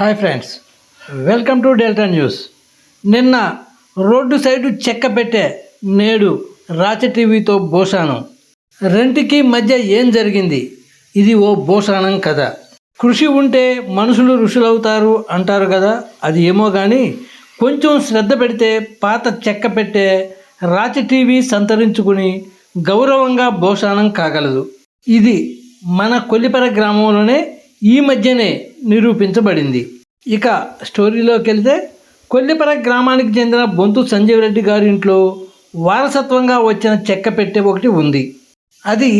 Hi friends welcome to Delta news. నిన్న road side చెక్క పెట్టే నేడు రాచ టీవీతో భూషాణం రెంటికి మధ్య ఏం జరిగింది? ఇది ఓ భూషాణం కథ. కృషి ఉంటే మనుషులు ఋషులవుతారు అంటారు కదా అది ఏమో కానీ కొంచెం శ్రద్ధ పెడితే పాత చెక్క పెట్టే రాచ టీవీ సంతరించుకుని గౌరవంగా భూషాణం కాగలదు. ఇది మన కొల్లిపర గ్రామంలోనే ఈ మధ్యనే నిరూపించబడింది. ఇక స్టోరీలోకి వెళ్తే కొల్లిపర గ్రామానికి చెందిన బొంతు సంజీవ్ రెడ్డి గారి ఇంట్లో వారసత్వంగా వచ్చిన చెక్క పెట్టె ఒకటి ఉంది. అది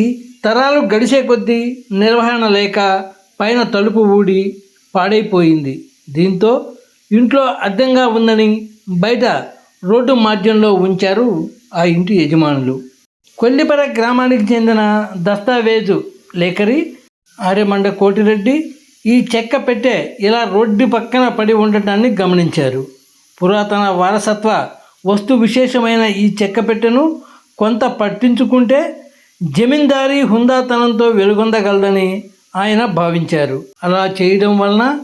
తరాలు గడిచే కొద్దీ నిర్వహణ లేక పైన తలుపు ఊడి పాడైపోయింది. దీంతో ఇంట్లో అడ్డంగా ఉందని బయట రోడ్డు మాధ్యంలో ఉంచారు ఆ ఇంటి యజమానులు. కొల్లిపర గ్రామానికి చెందిన దస్తావేజు లేఖరి ఆర్యమండ కోటిరెడ్డి ఈ చెక్క పెట్టే ఇలా రోడ్డు పక్కన పడి ఉండటాన్ని గమనించారు. పురాతన వారసత్వ వస్తు విశేషమైన ఈ చెక్క పెట్టెను కొంత పట్టించుకుంటే జమీందారీ హుందాతనంతో వెలుగొందగలదని ఆయన భావించారు. అలా చేయడం వలన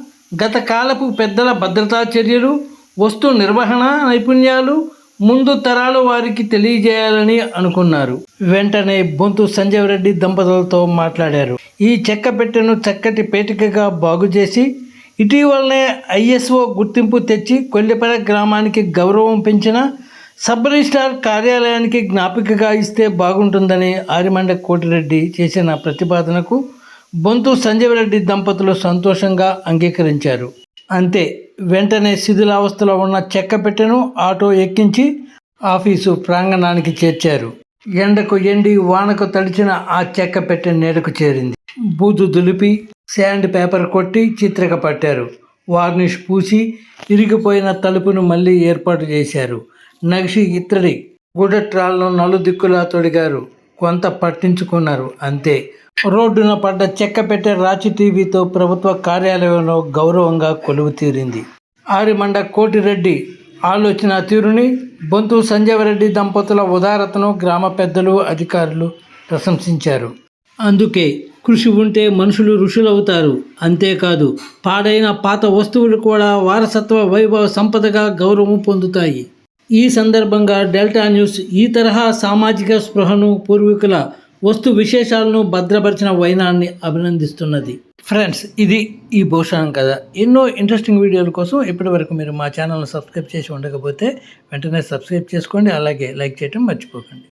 గత కాలపు పెద్దల భద్రతా చర్యలు వస్తు నిర్వహణ నైపుణ్యాలు ముందు తరాల వారికి తెలియజేయాలని అనుకున్నారు. వెంటనే బొంతు సంజయ్ రెడ్డి దంపతులతో మాట్లాడారు. ఈ చెక్క పెట్టెను చక్కటి పేటికగా బాగు చేసి ఇటీవలనే ఐఎస్ఓ గుర్తింపు తెచ్చి కొల్లిపర గ్రామానికి గౌరవం పెంచిన సబ్ రిజిస్టార్ కార్యాలయానికి జ్ఞాపికగా ఇస్తే బాగుంటుందని ఆరిమండ కోటిరెడ్డి చేసిన ప్రతిపాదనకు బొంతు సంజయ్ రెడ్డి దంపతులు సంతోషంగా అంగీకరించారు. అంతే. వెంటనే శిథిలావస్థలో ఉన్న చెక్క పెట్టెను ఆటో ఎక్కించి ఆఫీసు ప్రాంగణానికి చేర్చారు. ఎండకు ఎండి వానకు తడిచిన ఆ చెక్క పెట్టె నీడకు చేరింది. బూజు దులిపి శాండ్ పేపర్ కొట్టి చిత్రిక పట్టారు. వార్నిష్ పూసి ఇరిగిపోయిన తలుపును మళ్ళీ ఏర్పాటు చేశారు. నగిషి ఇత్తడి గుడట్రాలను నలుదిక్కులా తొడిగారు. కొంత పట్టించుకున్నారు అంతే. రోడ్డున పడ్డ చెక్క పెట్టే రాచి టీవీతో ప్రభుత్వ కార్యాలయంలో గౌరవంగా కొలువు తీరింది. ఆరిమండ కోటిరెడ్డి ఆలోచన తీరుని బొంతు సంజయరెడ్డి దంపతుల ఉదారతను గ్రామ పెద్దలు అధికారులు ప్రశంసించారు. అందుకే కృషి ఉంటే మనుషులు ఋషులవుతారు. అంతేకాదు పాడైన పాత వస్తువులు కూడా వారసత్వ వైభవ సంపదగా గౌరవం పొందుతాయి. ఈ సందర్భంగా డెల్టా న్యూస్ ఈ తరహా సామాజిక స్పృహను పూర్వీకుల వస్తు విశేషాలను భద్రపరిచిన వైనాన్ని అభినందిస్తున్నది. ఫ్రెండ్స్ ఇది ఈ భూషణం కదా. ఎన్నో ఇంట్రెస్టింగ్ వీడియోల కోసం ఇప్పటివరకు మీరు మా ఛానల్ని సబ్స్క్రైబ్ చేసి ఉండకపోతే వెంటనే సబ్స్క్రైబ్ చేసుకోండి అలాగే లైక్ చేయటం మర్చిపోకండి.